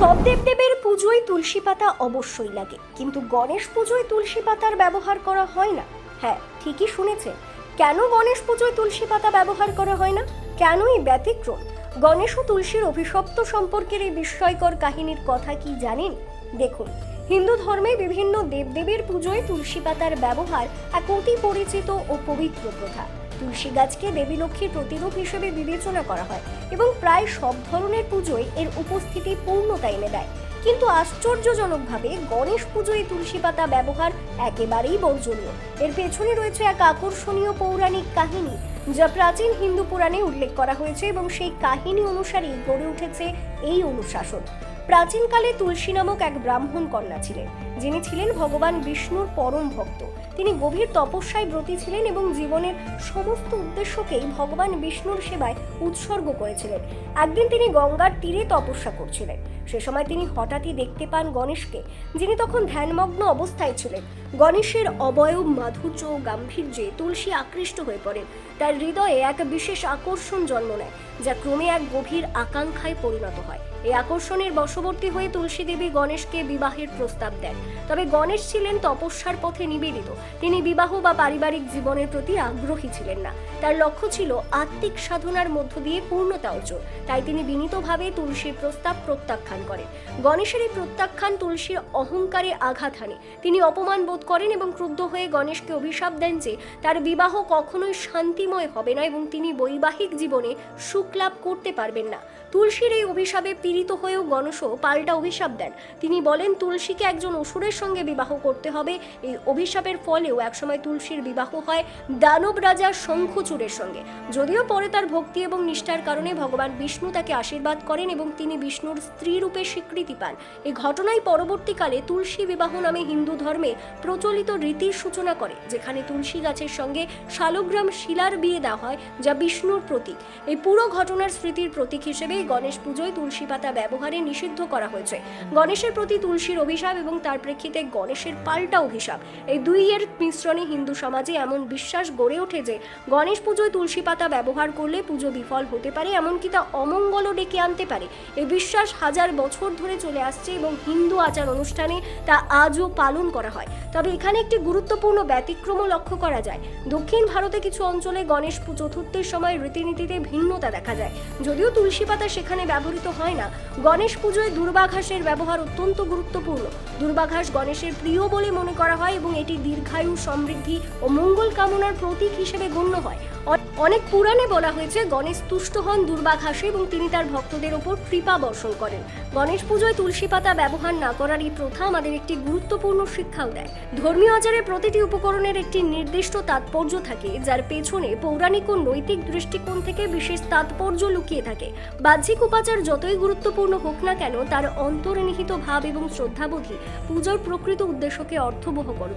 সব দেবদেবের পুজোয় তুলসী পাতা অবশ্যই লাগে। কিন্তু গণেশ পুজোয় তুলসী পাতার ব্যবহার করা হয় না। হ্যাঁ ঠিকই শুনেছেন। কেন গণেশ পুজোয় তুলসী পাতা ব্যবহার করা হয় না? কেনই ব্যতিক্রম? গণেশ ও তুলসীর অভিশপ্ত সম্পর্কের এই বিস্ময়কর কাহিনীর কথা কি জানেন? দেখুন, হিন্দু ধর্মে বিভিন্ন দেবদেবীর পুজোয় তুলসী পাতার ব্যবহার এক অতি পরিচিত ও পবিত্র প্রথা। তুলসী গাছকে দেবী লক্ষ্মীর প্রতিরূপ হিসেবে বিবেচনা করা হয় এবং প্রায় সব ধরনের পুজোয় এর উপস্থিতি পূর্ণতা এনে দেয়। কিন্তু আশ্চর্যজনকভাবে গণেশ পুজোয় তুলসী পাতা ব্যবহার একেবারেই বর্জনীয়। এর পেছনে রয়েছে এক আকর্ষণীয় পৌরাণিক কাহিনী, যা প্রাচীন হিন্দু পুরাণে উল্লেখ করা হয়েছে এবং সেই কাহিনী অনুসারেই গড়ে উঠেছে এই অনুশাসন। প্রাচীনকালে তুলসী নামক এক ব্রাহ্মণ কন্যা ছিলেন। যিনি ছিলেন ভগবান বিষ্ণুর পরম ভক্ত। তিনি গভীর তপস্যায় ব্রতী ছিলেন এবং জীবনের সমস্ত উদ্দেশ্যকেই ভগবান বিষ্ণুর সেবায় উৎসর্গ করেছিলেন। একদিন তিনি গঙ্গার তীরে তপস্যা করছিলেন। সে সময় তিনি হঠাৎই দেখতে পান গণেশকে, যিনি তখন ধ্যানমগ্ন অবস্থায় ছিলেন। গণেশের অবয়ব, মাধুর্য ও গাম্ভীর্যে তুলসী আকৃষ্ট হয়ে পড়েন। তার হৃদয়ে এক বিশেষ আকর্ষণ জন্ম নেয়, যা ক্রমে এক গভীর আকাঙ্ক্ষায় পরিণত হয়। এই আকর্ষণের বশবর্তী হয়ে তুলসী দেবী গণেশকে বিবাহের প্রস্তাব দেন। তবে গণেশ ছিলেন তপস্যার পথে নিবেদিত। তিনি বিবাহ বা পারিবারিক জীবনের প্রতি আগ্রহী ছিলেন না। তার লক্ষ্য ছিল আত্মিক সাধনার মধ্য দিয়ে পূর্ণতা অর্জন। তাই তিনি বিনীতভাবে তুলসীর প্রস্তাব প্রত্যাখ্যান করেন। গণেশের এই প্রত্যাখ্যান তুলসীর অহংকারে আঘাত হানে। তিনি অপমান বোধ করেন এবং ক্রুদ্ধ হয়ে গণেশকে অভিশাপ দেন যে তার বিবাহ কখনোই শান্তিময় হবে না এবং তিনি বৈবাহিক জীবনে সুখ লাভ করতে পারবেন না। তুলসীর এই অভিশাপে পীড়িত হয়েও গণেশও পাল্টা অভিশাপ দেন। তিনি বলেন, তুলসীকে একজন অসুরের সঙ্গে বিবাহ করতে হবে। এই অভিশাপের ফলেও একসময় তুলসীর বিবাহ হয় দানব রাজা শঙ্খচূড়ের সঙ্গে। যদিও পরে তার ভক্তি এবং নিষ্ঠার কারণে ভগবান বিষ্ণু তাকে আশীর্বাদ করেন এবং তিনি বিষ্ণুর স্ত্রী রূপে স্বীকৃতি পান। এই ঘটনাই পরবর্তীকালে তুলসী বিবাহ নামে হিন্দু ধর্মে প্রচলিত রীতির সূচনা করে, যেখানে তুলসী গাছের সঙ্গে শালগ্রাম শিলার বিয়ে দেওয়া হয়, যা বিষ্ণুর প্রতীক। এই পুরো ঘটনার স্মৃতির প্রতীক হিসেবে গণেশ পুজোয় তুলসী পাতা ব্যবহারে নিষিদ্ধ করা হয়েছে। গণেশের প্রতি তুলসীর অভিশাপ এবং তার প্রেক্ষিতে গণেশের পাল্টা অভিশাপ। এই দুই এর মিশ্রণে হিন্দু সমাজে এমন বিশ্বাস গড়ে ওঠে যে, গণেশ পুজোয় তুলসী পাতা ব্যবহার করলে পুজো বিফল হতে পারে, এমনকি তা অমঙ্গলও ডেকে আনতে পারে। এই বিশ্বাস হাজার বছর ধরে চলে আসছে এবং হিন্দু আচার অনুষ্ঠানে তা আজও পালন করা হয়। তবে এখানে একটি গুরুত্বপূর্ণ ব্যতিক্রমও লক্ষ্য করা যায়। দক্ষিণ ভারতে কিছু অঞ্চলে গণেশ চতুর্থীর সময় রীতিনীতিতে ভিন্নতা দেখা যায়। যদিও তুলসী পাতা সেখানে ব্যবহৃত হয় না, গণেশ পুজোয় দুর্বাঘাসের ব্যবহার অত্যন্ত গুরুত্বপূর্ণ। দুর্বাঘাস গণেশের প্রিয় বলে মনে করা হয় এবং এটি দীর্ঘায়ু, সমৃদ্ধি ও মঙ্গল কামনার প্রতীক হিসেবে গণ্য হয়। অনেক পুরাণে বলা হয়েছে, গণেশ তুষ্ট হন দুর্বাঘাসে এবং তিনি তার ভক্তদের ওপর কৃপা বর্ষণ করেন। গণেশ পুজোয় তুলসী পাতা ব্যবহার না করার এই প্রথা আমাদের একটি গুরুত্বপূর্ণ শিক্ষাও দেয়। ধর্মীয় আচারে প্রতিটি উপকরণের একটি নির্দিষ্ট তাৎপর্য থাকে, যার পেছনে পৌরাণিক ও নৈতিক দৃষ্টিকোণ থেকে বিশেষ তাৎপর্য লুকিয়ে থাকে। বাহ্যিক উপাচার যতই গুরুত্বপূর্ণ হোক না কেন, তার অন্তর্নিহিত ভাব এবং শ্রদ্ধাবোধই পুজোর প্রকৃত উদ্দেশ্যকে অর্থবহ করে